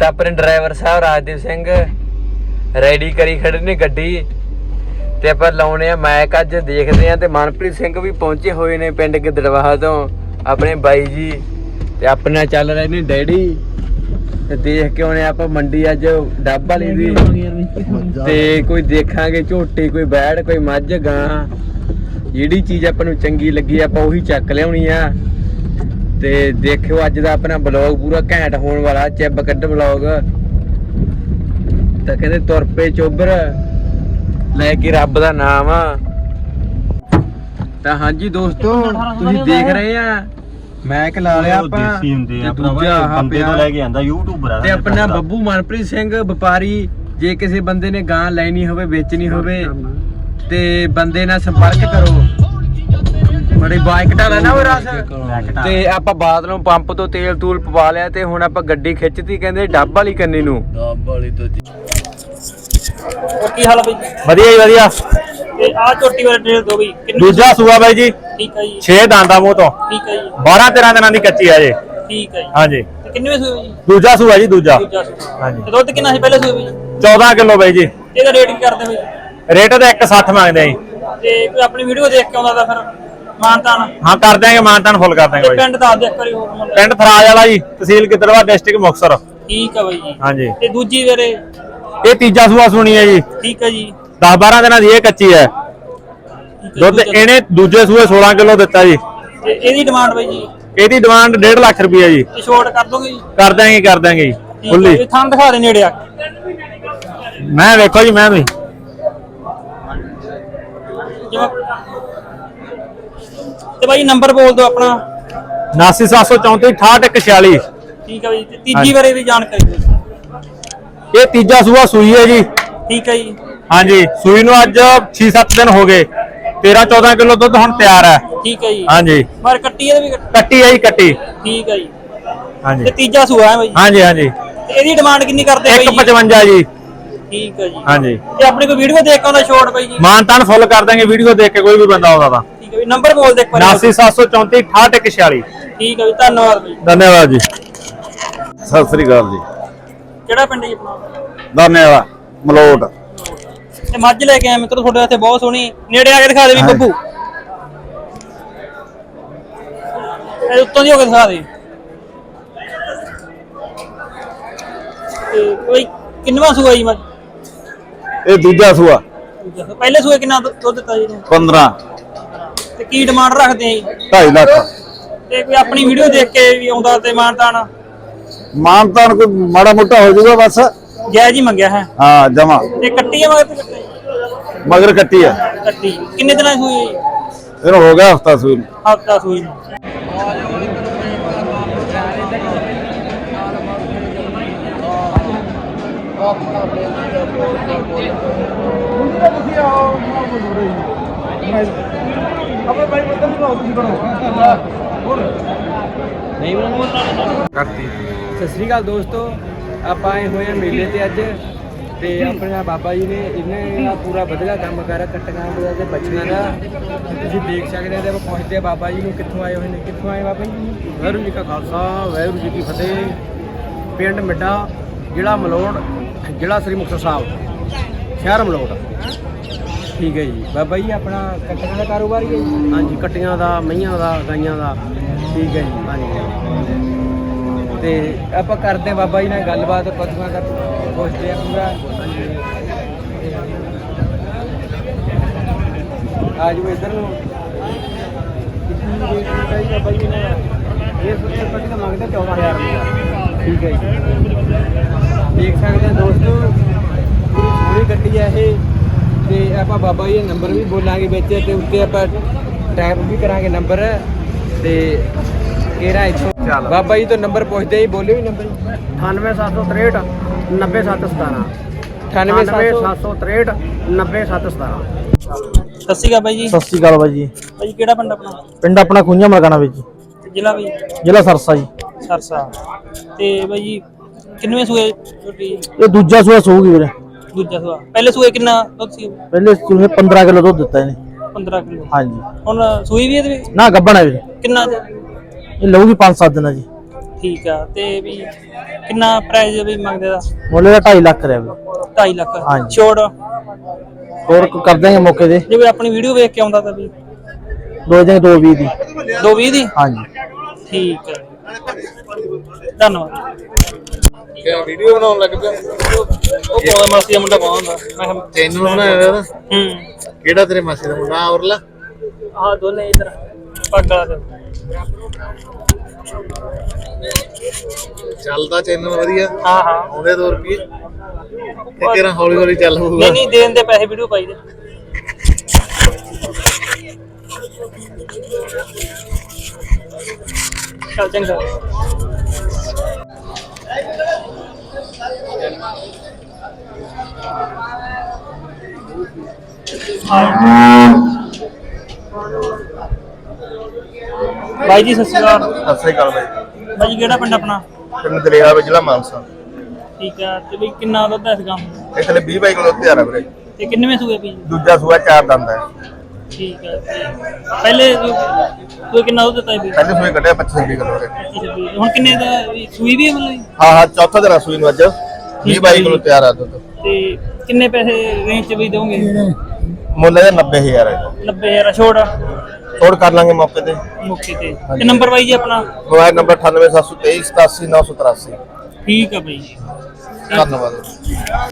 ਤਾਂ ਆਪਣੇ ਡਰਾਈਵਰ ਸਾਹਿਬ ਰਾਜਦੀਪ ਸਿੰਘ ਰੈਡੀ ਕਰੀ ਖੜੇ ਨੇ ਗੱਡੀ ਤੇ ਆਪਾਂ ਲਾਉਣੇ ਆ ਮੈਕ ਅੱਜ ਦੇਖਦੇ ਆ ਤੇ ਮਨਪ੍ਰੀਤ ਸਿੰਘ ਵੀ ਪਹੁੰਚੇ ਹੋਏ ਨੇ ਪਿੰਡ ਗਿੱਦੜਵਾਹਾ ਤੋਂ। ਆਪਣੇ ਬਾਈ ਜੀ ਤੇ ਆਪਣਾ ਚੱਲ ਰਹੇ ਨੇ ਡੈਡੀ। ਤੇ ਦੇਖ ਕੇ ਆਉਣੇ ਆਪਾਂ ਮੰਡੀ ਅੱਜ ਡੱਬ ਵਾਲੀ ਦੀ। ਤੇ ਕੋਈ ਦੇਖਾਂਗੇ ਝੋਟੀ, ਕੋਈ ਬੈੜ, ਕੋਈ ਮੱਝ, ਗਾਂ। ਜਿਹੜੀ ਚੀਜ਼ ਆਪਾਂ ਨੂੰ ਚੰਗੀ ਲੱਗੀ ਆਪਾਂ ਉਹੀ ਚੱਕ ਲਿਆਉਣੀ ਆ। ਤੇ ਦੇਖਿਓ ਅੱਜ ਦਾ ਆਪਣਾ ਬਲੌਗ ਪੂਰਾ ਘੈਂਟ ਹੋਣ ਵਾਲਾ ਚਿੱਬ ਕੱਢ ਬਲੌਗ ਤਾਂ ਕਹਿੰਦੇ ਤੁਰ ਪਏ ਚੋਬਰ ਲੈ ਕੇ ਰੱਬ ਦਾ ਨਾਮ। ਆ ਤਾਂ ਹਾਂਜੀ ਦੋਸਤੋ ਤੁਸੀਂ ਦੇਖ ਰਹੇ ਆ ਮੈਕ ਲਾ ਲਿਆ ਆਪਾਂ ਦੇਸੀ ਹੁੰਦੇ ਆ ਦੂਜਾ ਬੰਦੇ ਤੋਂ। ਲੈ ਕੇ ਆਂਦਾ ਯੂਟਿਊਬਰ ਆ ਤੇ ਆਪਣਾ ਬੱਬੂ ਮਨਪ੍ਰੀਤ ਸਿੰਘ ਵਪਾਰੀ। ਜੇ ਕਿਸੇ ਬੰਦੇ ਨੇ ਗਾਂ ਲੈਣੀ ਹੋਵੇ ਵੇਚਣੀ ਹੋਵੇ ਤੇ ਬੰਦੇ ਨਾਲ ਸੰਪਰਕ ਕਰੋ। ਬੜੀ ਬਾਈਕ ਢਾਲਾ ਨਾ ਉਹ ਰਸ। ਤੇ ਆਪਾਂ ਬਾਦਲੋਂ ਪੰਪ ਤੋਂ ਤੇਲ ਤੂਲ ਪਵਾ ਲਿਆ ਤੇ ਹੁਣ ਆਪਾਂ ਗੱਡੀ ਖਿੱਚਤੀ ਕਹਿੰਦੇ ਡੱਬ ਵਾਲੀ ਕੰਨੀ ਨੂੰ। ਕੀ ਹਾਲ ਆ ਬਈ? ਵਧੀਆ ਜੀ ਵਧੀਆ। ਤੇ ਆ ਝੋਟੀ ਵਾਲੇ ਡੇਲ ਦੋ ਬਈ ਕਿੰਨੀ ਦੂਜਾ ਸੂਆ ਬਾਈ ਜੀ। ਠੀਕ ਆ ਜੀ। 6 ਦੰਦਾਂ ਮੂੰਹ ਤੋਂ। ਠੀਕ ਆ ਜੀ। 12 13 ਦਿਨਾਂ ਦੀ ਕੱਚੀ ਆ ਜੀ ਠੀਕ ਆ ਜੀ। ਹਾਂਜੀ। ਤੇ ਕਿੰਨੇ ਸੂਏ ਬਈ ਦੂਜਾ ਸੂਆ ਜੀ ਦੂਜਾ। ਦੂਜਾ ਸੂਆ। ਹਾਂਜੀ। ਤੇ ਦੁੱਧ ਕਿੰਨਾ ਸੀ ਪਹਿਲੇ ਸੂਏ ਬਈ 14 ਕਿਲੋ ਬਾਈ ਜੀ। ਇਹਦਾ ਰੇਟ ਕੀ ਕਰਦੇ ਬਈ ਰੇਟ ਤਾਂ 160 ਮੰਗਦੇ ਆ ਜੀ। ਤੇ ਕੋਈ ਆਪਣੀ ਵੀਡੀਓ ਦੇਖ ਕੇ ਆਉਂਦਾ ਤਾਂ ਫਿਰ ਮਾਨਤਾਨ। ਹਾਂ ਕਰ ਦਿਆਂਗੇ ਮਾਨਤਾਨ ਫੁੱਲ ਕਰ ਦਿਆਂਗੇ ਬਾਈ। ਪਿੰਡ ਦੱਸ ਦਿਆ ਕਰੀ ਹੋਰ ਮੁੱਲ। ਪਿੰਡ ਥਰਾਜ ਵਾਲਾ ਜੀ ਤਹਿਸੀਲ ਗਿੱਦੜਵਾ ਡਿਸਟ੍ਰਿਕਟ ਮੁਕਤਸਰ। ਠੀਕ ਆ ਬਈ ਜੀ। ਹਾਂਜੀ। ਤੇ ਦੂਜੀ ਵੀਰੇ? ਇਹ ਤੀਜਾ ਸੂਆ ਸੁਣੀ ਹੈ ਜੀ। ਠੀਕ ਆ ਜੀ। 10 12 ਦਿਨਾਂ ਦੀ ਇਹ ਕੱਚੀ ਹੈ। ਠੀਕ ਆ ਦੁੱਧ ਦੂਜਾ- ਇਹਨੇ ਦੂਜੇ ਸੂਏ 16 ਕਿਲੋ ਦਿੱਤਾ ਜੀ। ਤੇ ਇਹਦੀ ਡਿਮਾਂਡ ਬਈ ਜੀ? ਇਹਦੀ ਡਿਮਾਂਡ 1.5 ਲੱਖ ਰੁਪਏ ਜੀ। ਤੇ ਛੋਟ ਕਰ ਦੋਗੇ ਜੀ? ਕਰ ਦਾਂਗੇ ਕਰ ਦਾਂਗੇ ਜੀ। ਠੀਕ ਆ ਫੁੱਲੀ ਇਹ ਥਾਂ ਦਿਖਾ ਦੇ ਨੇੜੇ ਆ ਮੈਂ ਵੇਖੋ ਜੀ ਮੈਂ ਵੀ। ਤੇ ਬਾਈ ਨੰਬਰ ਬੋਲ ਦਿਓ ਆਪਣਾ। 89734 6846 ਠੀਕ ਆ ਬਈ ਤੇ ਤੀਜੀ ਵਾਰੇ ਦੀ ਜਾਣਕਾਰੀ ਦਿਓ। ਇਹ ਤੀਜਾ ਸੂਆ ਸੂਈ ਹੈ ਜੀ। ਠੀਕ ਆ ਜੀ। ਹਾਂਜੀ ਸੂਈ ਨੂੰ ਅੱਜ 6-7 ਦਿਨ ਹੋ ਗਏ। 13-14 ਕਿਲੋ ਦੁੱਧ ਹੁਣ ਤਿਆਰ ਹੈ। ਠੀਕ ਹੈ ਜੀ। ਹਾਂਜੀ। ਪਰ ਕੱਟੀ ਇਹਦੇ ਵੀ ਕੱਟ- ਕੱਟੀ ਹੈ ਜੀ ਕੱਟੀ। ਠੀਕ ਹੈ ਜੀ। ਤੇ ਹਾਂਜੀ ਤੀਜਾ ਸੂਆ ਹੈ ਬਾਈ। ਹਾਂਜੀ ਹਾਂਜੀ। ਤੇ ਇਹਦੀ ਡਿਮਾਂਡ ਕਿੰਨੀ ਕਰਦੇ ਬਾਈ ਜੀ? 155 ਜੀ। ਠੀਕ ਹੈ ਜੀ। ਹਾਂਜੀ। ਤੇ ਆਪਣੀ ਕੋਈ ਵੀਡੀਓ ਦੇਖ ਕੇ ਆਉਂਦਾ ਸ਼ੋਰਟ ਬਾਈ ਜੀ? ਮਾਨਤਾਨ ਫੁੱਲ ਕਰ ਦਾਂਗੇ ਵੀਡੀਓ ਦੇਖ ਕੇ ਕੋਈ ਵੀ ਬੰਦਾ ਆਉਂਦਾ ਤਾਂ। ਠੀਕ ਹੈ ਵੀ ਨੰਬਰ ਬੋਲ ਦੇ ਇੱਕ ਵਾਰੀ। 89734 6846 ਠੀਕ ਹੈ ਜੀ ਧੰਨਵਾਦ ਬਾਈ ਧੰਨਵਾਦ ਜੀ। ਸਤਿ ਸ੍ਰੀ ਅਕਾਲ ਜੀ। ਕਿਹੜਾ ਪਿੰਡ ਜੀ ਆਪਣਾ? ਧੰਨਵਾਦ ਮਲੋਟ। ਤੇ ਮੱਝ ਲੈ ਕੇ ਆਇਆ ਮਿੱਤਰ ਤੁਹਾਡੇ ਇੱਥੇ ਬਹੁਤ ਸੋਹਣੀ ਨੇੜੇ ਆ ਕੇ ਦਿਖਾ ਦੇ ਵੀ ਬੱਬੂ। ਇਹ ਉੱਤੋਂ ਦੀ ਹੋ ਕੇ ਦਿਖਾ ਦੇ। ਤੇ ਕੋਈ ਕਿੰਨਵਾਂ ਸੂਆ ਜੀ ਮੱਝ? ਇਹ ਦੂਜਾ ਸੂਆ। ਪਹਿਲੇ ਸੂਏ ਕਿੰਨਾ ਦੁੱਧ ਦਿੱਤਾ ਜੀ ਇਹਨੇ? 15 ਤੇ ਕੀ ਡਿਮਾਂਡ ਰੱਖਦੇ ਆ ਜੀ? 2.5 ਲੱਖ। ਤੇ ਕੋਈ ਆਪਣੀ ਵੀਡੀਓ ਦੇਖ ਕੇ ਵੀ ਆਉਂਦਾ ਤੇ ਮਾਨਤਾਨ? ਮਾਨਤਾਨ ਕੋਈ ਮਾੜਾ ਮੋਟਾ ਹੋ ਜਾਊਗਾ ਬਸ। ਜਾਇਜ਼ ਹੀ ਮੰਗਿਆ ਹੈ। ਹਾਂ ਜਮਾ। ਤੇ ਕੱਟੀ ਆ ਮਗਰ ਤੇ ਕੱਟੀ ਮਗਰ ਕੱਟੀ ਆ। ਕੱਟੀ। ਕਿੰਨੇ ਦਿਨਾਂ ਦੀ ਸੂਈ ਇਹਨੂੰ ਹੋ ਗਿਆ ਹਫਤਾ ਸੂਈ ਨੂੰ। ਹਫਤਾ ਸੂਈ ਨੂੰ। ਕਰਤੀ। ਸਤਿ ਸ੍ਰੀ ਅਕਾਲ ਦੋਸਤੋ ਆਪਾਂ ਆਏ ਹੋਏ ਆ ਮੇਲੇ ਤੇ ਅੱਜ। ਤੇ ਆਪਣੇ ਬਾਬਾ ਜੀ ਨੇ ਇਹਨੇ ਦਾ ਪੂਰਾ ਵਧੀਆ ਕੰਮ ਕਰ ਕੱਟਕਾਂ ਦਾ ਤੇ ਬੱਚਿਆਂ ਦਾ। ਤੁਸੀਂ ਦੇਖ ਸਕਦੇ ਹੋ ਤੇ ਆਪਾਂ ਪਹੁੰਚਦੇ ਆ ਬਾਬਾ ਜੀ ਨੂੰ ਕਿੱਥੋਂ ਆਏ ਹੋਏ ਨੇ ਕਿੱਥੋਂ ਆਏ ਬਾਬਾ ਜੀ ਵਾਹਿਗੁਰੂ ਜੀ ਕਾ ਖਾਲਸਾ ਵਾਹਿਗੁਰੂ ਜੀ ਕੀ ਫਤਿਹ। ਪਿੰਡ ਮਿੱਡਾ ਜ਼ਿਲ੍ਹਾ ਮਲੋੜ ਜ਼ਿਲ੍ਹਾ ਸ੍ਰੀ ਮੁਕਤਸਰ ਸਾਹਿਬ ਸ਼ਹਿਰ ਮਲੋੜ ਠੀਕ ਹੈ ਜੀ। ਬਾਬਾ ਜੀ ਆਪਣਾ ਕੱਟਕਾਂ ਦਾ ਕਾਰੋਬਾਰ ਹੀ ਹੈ ਜੀ? ਹਾਂਜੀ ਕੱਟੀਆਂ ਦਾ ਮਈਆਂ ਦਾ ਗਾਈਆਂ ਦਾ। ਠੀਕ ਹੈ ਜੀ। ਹਾਂਜੀ। ਤੇ ਆਪਾਂ ਕਰਦੇ ਆ ਬਾਬਾ ਜੀ ਨਾਲ ਗੱਲਬਾਤ ਪਸ਼ੂਆਂ ਦਾ ਪੁੱਛਦੇ ਆ ਪੂਰਾ। ਆ ਜਾਓ ਇੱਧਰ ਨੂੰ। ਕਿੰਨੀ ਰੇਟ ਜੀ ਬਾਬਾ ਜੀ ਨੇ ਇਹ ਸੁੱਤੇ ਪੱਟੀ ਦਾ ਮੰਗਦੇ 14000 ਰੁਪਏ ਠੀਕ ਹੈ ਜੀ। ਦੇਖ ਸਕਦੇ ਆ ਦੋਸਤੋ ਪੂਰੀ ਸੋਹਣੀ ਗੱਡੀ ਆ ਇਹ ਤੇ ਆਪਾਂ ਬਾਬਾ ਜੀ ਦਾ ਨੰਬਰ ਵੀ ਬੋਲਾਂਗੇ ਵਿੱਚ ਤੇ ਉੱਤੇ ਆਪਾਂ ਟੈਪ ਵੀ ਕਰਾਂਗੇ ਨੰਬਰ ਤੇ ਕਿਹੜਾ ਇੱਥੋਂ? ਬਾਬਾ ਜੀ ਤੋਂ ਨੰਬਰ ਪੁੱਛਦੇ ਹੀ ਬੋਲਿਓ ਹੀ ਨੰਬਰ। 98763 90717 98763 90717 ਸਤਿ ਸ਼੍ਰੀ ਅਕਾਲ ਬਾਈ ਜੀ। ਸਤਿ ਸ਼੍ਰੀ ਅਕਾਲ ਬਾਈ ਜੀ। ਬਾਈ ਕਿਹੜਾ ਪਿੰਡ ਆਪਣਾ? ਪਿੰਡ ਆਪਣਾ ਕੁੰਝਾ ਮਲਕਾਣਾ ਵਿੱਚ ਜੀ। ਜ਼ਿਲ੍ਹਾ ਵੀ ਜ਼ਿਲ੍ਹਾ ਸਰਸਾ ਜੀ। ਸਰਸਾ। ਤੇ ਬਾਈ ਜੀ ਕਿੰਨਵੇਂ ਸੂਏ? ਛੋਟੀ ਇਹ ਦੂਜਾ ਸੂਆ ਸੂਗੀ ਵੀਰੇ। ਦੂਜਾ ਸੂਆ ਪਹਿਲੇ ਸੂਏ ਕਿੰਨਾ ਦੁੱਧ ਸੀ? ਪਹਿਲੇ ਸੂਏ 15 ਕਿਲੋ ਦੁੱਧ ਦਿੱਤਾ ਇਹਨੇ। 15 ਕਿਲੋ। ਹਾਂਜੀ। ਹੁਣ ਸੂਈ ਵੀ ਇਹਦੇ ਵਿੱਚ? ਨਾ ਗੱਬਣ ਹੈ ਵੀਰੇ ਕਿੰਨਾ? ਇਹ ਲਊਗੀ 5-7 ਦਿਨਾਂ ਜੀ ਠੀਕ ਆ ਤੇ ਵੀ ਕਿੰਨਾ ਪ੍ਰਾਈਸ ਵੀ ਮੰਗਦੇ ਦਾ ਮੁੱਲ ਦਾ 2.5 ਲੱਖ ਰਿਹਾ 2.5 ਲੱਖ। ਹਾਂਜੀ। ਛੋੜ? ਹੋਰ ਕਰ ਦਾਂਗੇ ਮੌਕੇ ਤੇ। ਜੇ ਕੋਈ ਆਪਣੀ ਵੀਡੀਓ ਵੇਖ ਕੇ ਆਉਂਦਾ ਤਾਂ ਵੀ। ਦੋ ਜਾਂ ਦੋ ਵੀਹ ਦੀ। 220 ਦੀ? ਹਾਂਜੀ। ਠੀਕ ਹੈ ਧੰਨਵਾਦ। ਵੀਡੀਓ ਬਣਾਉਣ ਲੱਗ ਪਿਆ। ਉਹ ਕੋਲ ਮਾਸੀ ਦਾ ਮੁੰਡਾ ਪਾਉਂਦਾ। ਮੈਂ ਕਿਹਾ ਚੈਨਲ ਬਣਾਇਆ ਨਾ ਹੂੰ। ਕਿਹੜਾ ਤੇਰੇ ਮਾਸੀ ਦਾ ਮੁੰਡਾ? ਔਰਲਾ ਆਹ ਦੋਨੇ ਇਧਰ। ਪੱਗਲਾ ਦੇ ਚੱਲਦਾ ਚੈਨਲ ਵਧੀਆ। ਹਾਂ ਹਾਂ। ਆਉਂਦੇ 2 ਰੁਪਏ ਤੇ ਕਿਹੜਾ ਹੌਲੀ ਹੌਲੀ ਚੱਲ ਹੋਊਗਾ। ਨਹੀਂ ਨਹੀਂ ਦੇਣ ਦੇ ਪੈਸੇ ਵੀਡੀਓ ਪਾਈ ਦੇ। ਚੱਲ ਚੰਗਾ। ਬਾਈ ਜੀ ਸਤਿ ਸ਼੍ਰੀ ਅਕਾਲ। ਸਤਿ ਸ੍ਰੀ ਅਕਾਲ ਬਾਈ ਬਾਈ ਜੀ ਕਿਹੜਾ ਪਿੰਡ ਆਪਣਾ? ਪਿੰਡ ਦਲੇਰਾ ਵਿੱਚ ਜ਼ਿਲ੍ਹਾ ਮਾਨਸਾ। ਠੀਕ ਆ ਤੇ ਬਈ ਕਿੰਨਾ ਦੁੱਧ ਹੈ ਇਸ ਗਾਂ? ਇਹ ਥਲੇ 20 ਬਾਈ ਕਿਲੋ ਤਿਆਰ ਆ ਵੀਰੇ। ਤੇ ਕਿੰਨਵੇਂ ਸੂਏ ਪੀ? ਦੂਜਾ ਸੂਆ ਚਾਰ ਦੰਦ ਹੈ ਠੀਕ ਹੈ ਤੇ ਪਹਿਲੇ ਕੋਈ ਕਿੰਨਾ ਦੁੱਧ ਦਿੱਤਾ ਸੀ ਪਹਿਲੇ ਸੂਏ ਕੱਢਿਆ 25 20 ਕਿਲੋ ਵੀਰੇ। 25 ਹੁਣ ਕਿੰਨੇ ਦਾ ਵੀ ਸੂਈ ਵੀ ਹੈ ਮਤਲਬ ਹਾਂ ਹਾਂ ਚੌਥਾ ਦਿਨ ਆ ਸੂਈ ਨੂੰ ਅੱਜ। 20 ਬਾਈ ਕਿਲੋ ਤਿਆਰ ਆ ਦੁੱਧ। ਤੇ ਕਿੰਨੇ ਪੈਸੇ ਰੇਂਜ ਚ ਵੀ ਦੋਗੇ ਮੁੱਲ ਇਹਦਾ 90000 ਹੈ। 90000 ਛੋੜ। ਥੋੜ ਕਰ ਲਾਂਗੇ ਮੌਕੇ ਤੇ। ਮੁੱਕੀ ਤੇ। ਤੇ ਨੰਬਰ ਬਾਈ ਜੀ ਆਪਣਾ? ਮੋਬਾਈਲ ਨੰਬਰ 98723 87983 ਠੀਕ ਆ ਬਾਈ ਜੀ। ਧੰਨਵਾਦ।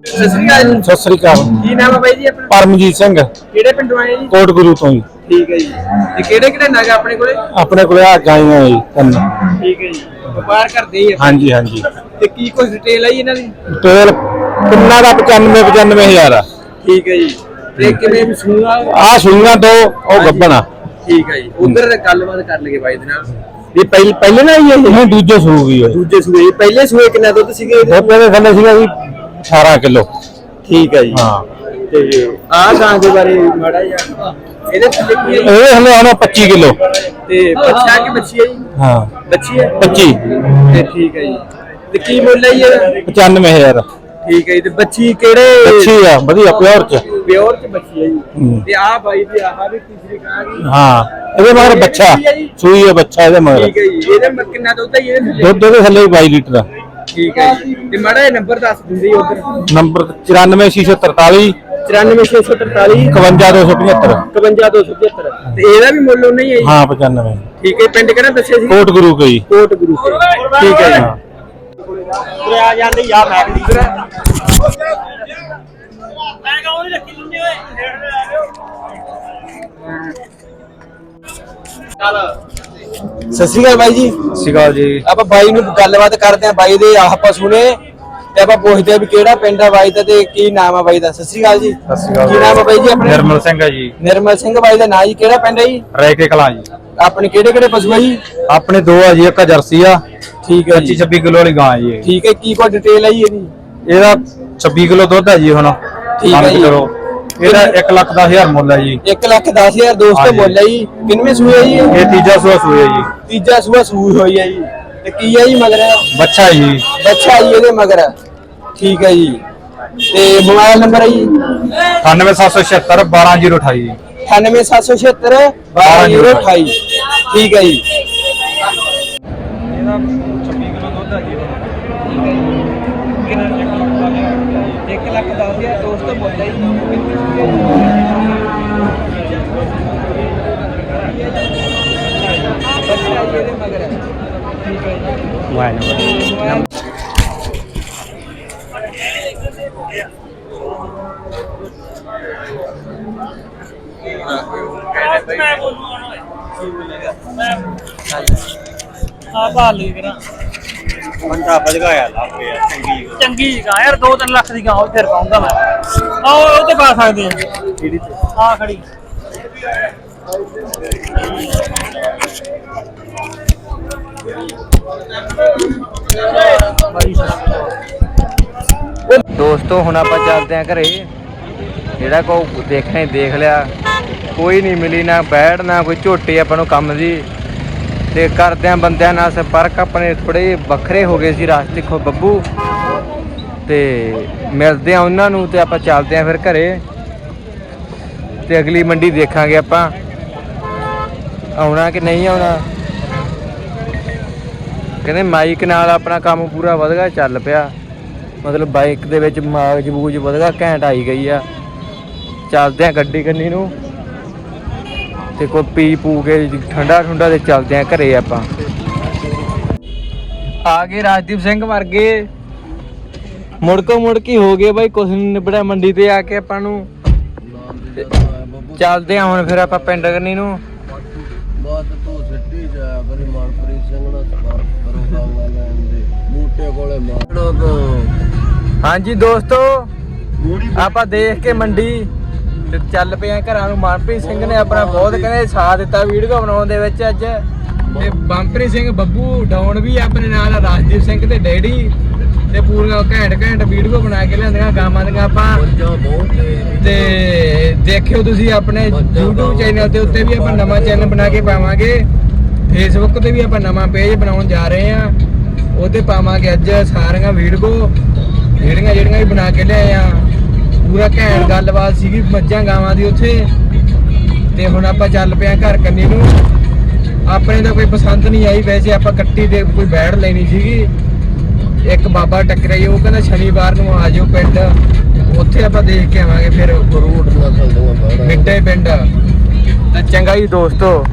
ਸਤਿ ਸ੍ਰੀ ਅਕਾਲ ਜੀ। ਸਤਿ ਸ੍ਰੀ ਅਕਾਲ। ਕੀ ਨਾਮ ਹੈ ਬਾਈ ਜੀ ਆਪਣਾ? ਪਰਮਜੀਤ ਸਿੰਘ। ਕਿਹੜੇ ਪਿੰਡੋਂ ਆਏ ਜੀ? ਕੋਟ ਗੁਰੂ ਤੋਂ ਜੀ। ਠੀਕ ਹੈ ਜੀ। ਤੇ ਕਿਹੜੇ ਕਿਹੜੇ ਨਗ ਆਪਣੇ ਕੋਲੇ? ਆਪਣੇ ਕੋਲੇ ਆ ਗਾਈਆਂ ਜੀ ਤਿੰਨ। ਠੀਕ ਹੈ ਜੀ। ਵਪਾਰ ਕਰਦੇ ਹੀ ਆ। ਹਾਂਜੀ ਹਾਂਜੀ। ਤੇ ਕੀ ਕੁਝ ਡਿਟੇਲ ਹੈ ਜੀ ਇਹਨਾਂ ਦੀ? ਟੋਲ ਕਿੰਨਾ ਦਾ? 95 95000 ਆ। ਠੀਕ ਹੈ ਜੀ। ਤੇ ਕਿਵੇਂ ਵੀ ਸੁਣੂਗਾ ਆ ਸੂਈਆਂ ਦੋ ਉਹ ਗੱਬਣਾ ਠੀਕ ਹੈ ਜੀ। ਉਧਰ ਗੱਲਬਾਤ ਕਰ ਲਈਏ ਬਾਈ ਦੇ ਨਾਲ। ਇਹ ਪਹਿਲੇ ਪਹਿਲੇ ਨਾ ਇਹ? ਇਹ ਦੂਜੇ ਸੂ ਗਈ ਹੋਈ ਦੂਜੇ ਸੂਏ। ਜੀ। ਪਹਿਲੇ ਸੂਏ ਕਿੰਨਾ ਦੁੱਧ ਸੀਗੇ ਦੁੱਧ ਦੇ ਥੱਲੇ ਸੀਗਾ ਜੀ 18 ਕਿਲੋ। ਠੀਕ ਹੈ ਜੀ। ਹਾਂ। ਤੇ ਆਹ ਗਾਂ ਦੇ ਬਾਰੇ ਮਾੜਾ ਜਿਹਾ। ਇਹਦੇ ਥੱਲੇ ਕੀ ਹੈ? ਜੀ? ਇਹ ਹਲੇ ਹੁਣ 25 ਕਿਲੋ। ਤੇ ਬੱਚਾ ਕਿ ਬੱਚੀ ਹੈ ਜੀ? ਹਾਂ। ਬੱਚੀ ਹੈ? 25 ਤੇ ਠੀਕ ਹੈ ਜੀ। ਤੇ ਕੀ ਮੁੱਲ ਹੈ ਜੀ ਇਹਦਾ? 95000 ਠੀਕ ਹੈ ਜੀ। ਤੇ ਬੱਚੀ ਕਿਹੜੇ? ਅੱਛੀ ਆ ਵਧੀਆ ਪਿਓਰ ਚ। ਪਿਓਰ ਚ ਬੱਚੀ ਹੈ ਜੀ। ਤੇ ਆਹ ਬਾਈ ਦੀ ਆਹ ਵੀ ਤੀਸਰੀ ਗਾਂ ਗਈ ਹਾਂ ਇਹਦੇ ਮਗਰ ਬੱਚਾ ਸੂਈ ਹੈ ਬੱਚਾ ਇਹਦੇ ਮਗਰ। ਠੀਕ ਹੈ ਜੀ। ਇਹਦੇ ਮ- ਕਿੰਨਾ ਦੁੱਧ ਹੈ ਜੀ ਇਹਦੇ ਥੱਲੇ? ਦੁੱਧ ਦੇ ਥੱਲੇ 22 ਲੀਟਰ ਆ। ਠੀਕ ਹੈ ਜੀ। ਤੇ ਮਾੜਾ ਜਿਹਾ ਨੰਬਰ ਦੱਸ ਦਿੰਦੇ ਜੀ ਉਧਰ। ਨੰਬਰ 94643 94643 51275 51275 ਤੇ ਇਹਦਾ ਵੀ ਮੁੱਲ ਉਨਾ ਹੀ ਹੈ ਜੀ। ਹਾਂ 95 ਠੀਕ ਹੈ ਪਿੰਡ ਕਿਹੜਾ ਦੱਸਿਆ ਸੀ? ਕੋਟ ਗੁਰੂ ਕਈ। ਕੋਟ ਗੁਰੂ ਸੇ ਠੀਕ ਹੈ ਜੀ। ਤੁਰਿਆ ਜਾਂਦੇ ਯਾ ਮੈਂ ਵੀ। ਮੈਂ ਕਹਾਂ ਨਹੀਂ ਰੱਖੀ ਆ ਸਤਿ ਸ਼੍ਰੀ ਅਕਾਲ ਬਾਈ ਜੀ। ਸਤਿ ਸ਼੍ਰੀ ਅਕਾਲ ਜੀ। ਆਪਾਂ ਬਾਈ ਨੂੰ ਗੱਲਬਾਤ ਕਰਦੇ ਆਂ ਬਾਈ ਦੇ ਆਹ ਪਸ਼ੂ ਨੇ ਤੇ ਆਪਾਂ ਪੁੱਛਦੇ ਆਂ ਵੀ ਕਿਹੜਾ ਪਿੰਡ ਆ ਬਾਈ ਦਾ ਤੇ ਕੀ ਨਾਮ ਆ ਬਾਈ ਦਾ। ਸਤਿ ਸ਼੍ਰੀ ਅਕਾਲ ਜੀ। ਸਤਿ ਸ਼੍ਰੀ ਅਕਾਲ ਕੀ ਨਾਮ ਆ ਬਾਈ ਜੀ ਆਪਣੇ? ਨਿਰਮਲ ਸਿੰਘ ਹੈ ਜੀ। ਨਿਰਮਲ ਸਿੰਘ ਬਾਈ ਦਾ ਨਾਂ ਜੀ ਕਿਹੜਾ ਪਿੰਡ ਹੈ ਜੀ? ਰਹਿ ਕੇ ਕਲਾਂ ਜੀ। ਆਪਣੇ ਕਿਹੜੇ ਕਿਹੜੇ ਪਸ਼ੂ ਆ ਜੀ? ਆਪਣੇ ਦੋ ਆ ਜੀ ਇੱਕ ਜਰਸੀ ਆ। ਠੀਕ ਹੈ 25 ਜੀ। 26 ਕਿਲੋ ਵਾਲੀ ਗਾਂ ਜੀ ਇਹ। ਠੀਕ ਹੈ ਕੀ ਕੋਈ ਡਿਟੇਲ ਹੈ ਜੀ ਇਹਦੀ? ਇਹਦਾ 26 ਕਿਲੋ ਦੁੱਧ ਹੈ ਜੀ ਹੁਣ। ਠੀਕ ਹੈ ਮੰਨ ਜੀ। ਕਰੋ। ਇਹਦਾ 1 ਲੱਖ 10 ਹਜ਼ਾਰ ਮੁੱਲ ਹੈ ਜੀ। 1 ਲੱਖ 10000 ਦੋਸਤੋ ਹਾਂਜੀ। ਬੋਲਿਆ ਜੀ। ਕਿੰਨਵੇਂ ਸੂਏ ਜੀ ਇਹ? ਤੀਜਾ ਸੂਆ ਸੂਆ ਜੀ। ਤੀਜਾ ਸੂਆ ਸੂਈ ਹੋਈ ਹੈ ਜੀ। ਤੇ ਕੀ ਹੈ ਜੀ ਮਗਰ? ਬੱਚਾ ਹੈ ਜੀ। ਬੱਚਾ ਜੀ ਇਹਦੇ ਮਗਰ। ਠੀਕ ਹੈ ਜੀ। ਤੇ ਮੋਬਾਈਲ ਨੰਬਰ ਹੈ ਜੀ? 98776 12028 ਜੀ 98776 12028 ਠੀਕ ਹੈ ਜੀ ਇਹਦਾ 26 ਕਿਲੋ ਦੁੱਧ ਹੈ ਜੀ 1 ਲੱਖ 10000 ਦੋਸਤੋ ਬੋਲਿਆ ਜੀ ਬੱਚਾ ਜੀ ਇਹਦੇ ਮਗਰ ਠੀਕ ਹੈ ਜੀ। ਮੈਂ ਬੋਲੂਗਾ ਨਾ ਮੈਂ ਆ ਭਾਲ ਲਈ ਕਰਾਂ ਬੰਦਾ ਵਧਗਾਇਆ ਲੱਗ ਗਿਆ ਚੰਗੀ ਚੰਗੀ ਜਗ੍ਹਾ ਯਾਰ 2-3 ਲੱਖ ਦੀ ਗਾਂ ਉਹ ਫਿਰ ਪਾਉਂਦਾ ਮੈਂ। ਆ ਉਹ ਤੇ ਪਾ ਸਕਦੇ ਆ। ਕਿਹੜੀ ਤੇ? ਆ ਖੜੀ। ਦੋਸਤੋ, ਹੁਣ ਆਪਾਂ ਚੱਲਦੇ ਆਂ ਘਰੇ। ਜਿਹੜਾ ਕੋ ਦੇਖਣਾ ਦੇਖ ਲਿਆ, ਕੋਈ ਨਹੀਂ ਮਿਲੀ ਨਾ ਬੈਠ, ਨਾ ਕੋਈ ਝੋਟੀ ਆਪਾਂ ਨੂੰ ਕੰਮ ਦੀ। ਤੇ ਕਰਦਿਆਂ ਬੰਦਿਆਂ ਨਾਲ ਸੰਪਰਕ, ਆਪਣੇ ਥੋੜੇ ਵੱਖਰੇ ਹੋ ਗਏ ਸੀ ਰਾਸਤੇ ਖੋ ਬੱਬੂ। ਤੇ ਮਿਲਦੇ ਆ ਉਹਨਾਂ ਨੂੰ ਤੇ ਆਪਾਂ ਚੱਲਦੇ ਆਂ ਫਿਰ ਘਰੇ। ਤੇ ਅਗਲੀ ਮੰਡੀ ਦੇਖਾਂਗੇ ਆਪਾਂ। ਆਉਣਾ ਕਿ ਨਹੀਂ ਆਉਣਾ? ਕਹਿੰਦੇ ਮਾਈਕ ਨਾਲ ਆਪਣਾ ਕੰਮ ਪੂਰਾ ਵਧਗਾ, ਚੱਲ ਪਿਆ। ਮਤਲਬ ਬਾਈਕ ਦੇ ਵਿੱਚ ਮਾਗ ਬੂਜ ਵਧਗਾ, ਘੈਂਟ ਆਈ ਗਈ ਆ। ਚੱਲਦੇ ਆ ਗੱਡੀ ਕੰਨੀ ਨੂੰ। ਤੇ ਕੋਈ ਪੀ ਪੂ ਕੇ ਠੰਡਾ ਠੰਡਾ ਤੇ ਚੱਲਦੇ ਆ ਘਰੇ ਆਪਾਂ। ਆ ਗਏ ਰਾਜਦੀਪ ਸਿੰਘ ਵਰਗੇ। ਮੁੜਕੋ ਮੁੜਕੀ ਹੋ ਗਏ ਬਾਈ, ਕੁਛ ਨੀ ਨਿਬੜਿਆ ਮੰਡੀ ਤੇ ਆ ਕੇ ਆਪਾਂ ਨੂੰ। ਤੇ ਚੱਲਦੇ ਆ ਹੁਣ ਫਿਰ ਆਪਾਂ ਪਿੰਡ ਕੰਨੀ ਨੂੰ। ਬਾਤ ਤੂੰ ਸਿੱਟੀ ਜਾ ਕਰੀ ਮਨਪ੍ਰੀਤ ਸਿੰਘ ਨਾਲ ਸਵਾਰ ਕਰੋ ਗਾਂਗਾ ਲੈਣ ਦੇ। ਬੂਟੇ ਕੋਲੇ ਮਾਰੋ। ਤੋਂ। ਹਾਂਜੀ ਦੋਸਤੋ ਆਪਾਂ ਦੇਖ ਕੇ ਮੰਡੀ ਤੇ ਚੱਲ ਪਏ ਆ ਘਰਾਂ ਨੂੰ। ਮਨਪ੍ਰੀਤ ਸਿੰਘ ਨੇ ਆਪਣਾ ਬਹੁਤ ਕਹਿੰਦੇ ਸਾਥ ਦਿੱਤਾ ਵੀਡੀਓ ਬਣਾਉਣ ਦੇ ਵਿੱਚ ਅੱਜ। ਤੇ ਬੰਪਰੀ ਸਿੰਘ ਬੱਬੂ ਡਾਉਣ ਵੀ ਆਪਣੇ ਨਾਲ। ਰਾਜਦੀਪ ਸਿੰਘ ਤੇ ਡੈਡੀ। ਤੇ ਪੂਰੀਆਂ ਘੈਂਟ ਘੈਂਟ ਵੀਡੀਓ ਬਣਾ ਕੇ ਲਿਆਂਦੀਆਂ ਗਾਵਾਂ ਦੀਆਂ ਆਪਾਂ। ਤੇ ਦੇਖਿਓ ਤੁਸੀਂ ਆਪਣੇ YouTube ਚੈਨਲ ਦੇ ਉੱਤੇ ਵੀ ਆਪਾਂ ਨਵਾਂ ਚੈਨਲ ਬਣਾ ਕੇ ਪਾਵਾਂਗੇ। Facebook ਤੇ ਵੀ ਆਪਾਂ ਨਵਾਂ ਪੇਜ ਬਣਾਉਣ ਜਾ ਰਹੇ ਆ ਉਹਤੇ ਪਾਵਾਂਗੇ ਅੱਜ ਸਾਰੀਆਂ ਵੀਡੀਓ। ਜਿਹੜੀਆਂ ਜਿਹੜੀਆਂ ਵੀ ਬਣਾ ਕੇ ਲਿਆਏ ਆ ਪੂਰਾ ਘੈਂਟ ਗੱਲਬਾਤ ਸੀਗੀ ਮੱਝਾਂ ਗਾਵਾਂ ਦੀ ਉੱਥੇ। ਤੇ ਹੁਣ ਆਪਾਂ ਚੱਲ ਪਿਆ ਘਰ ਕੰਨੀ ਨੂੰ। ਆਪਣੇ ਤਾਂ ਕੋਈ ਪਸੰਦ ਨਹੀਂ ਆਈ ਵੈਸੇ ਆਪਾਂ ਕੱਟੀ ਤੇ ਕੋਈ ਬੈੜ ਲੈਣੀ ਸੀਗੀ। ਇੱਕ ਬਾਬਾ ਟੱਕਰਿਆ ਸੀ, ਉਹ ਕਹਿੰਦਾ ਸ਼ਨੀਵਾਰ ਨੂੰ ਆ ਜਾਓ ਪਿੰਡ। ਉੱਥੇ ਆਪਾਂ ਦੇਖ ਕੇ ਆਵਾਂਗੇ ਫਿਰ। ਫਰੂਟ ਨਸਲ ਦੀਆਂ ਬਾੜਾਂ ਮਿੱਟੇ ਪਿੰਡ। ਤਾਂ ਚੰਗਾ ਜੀ ਦੋਸਤੋ।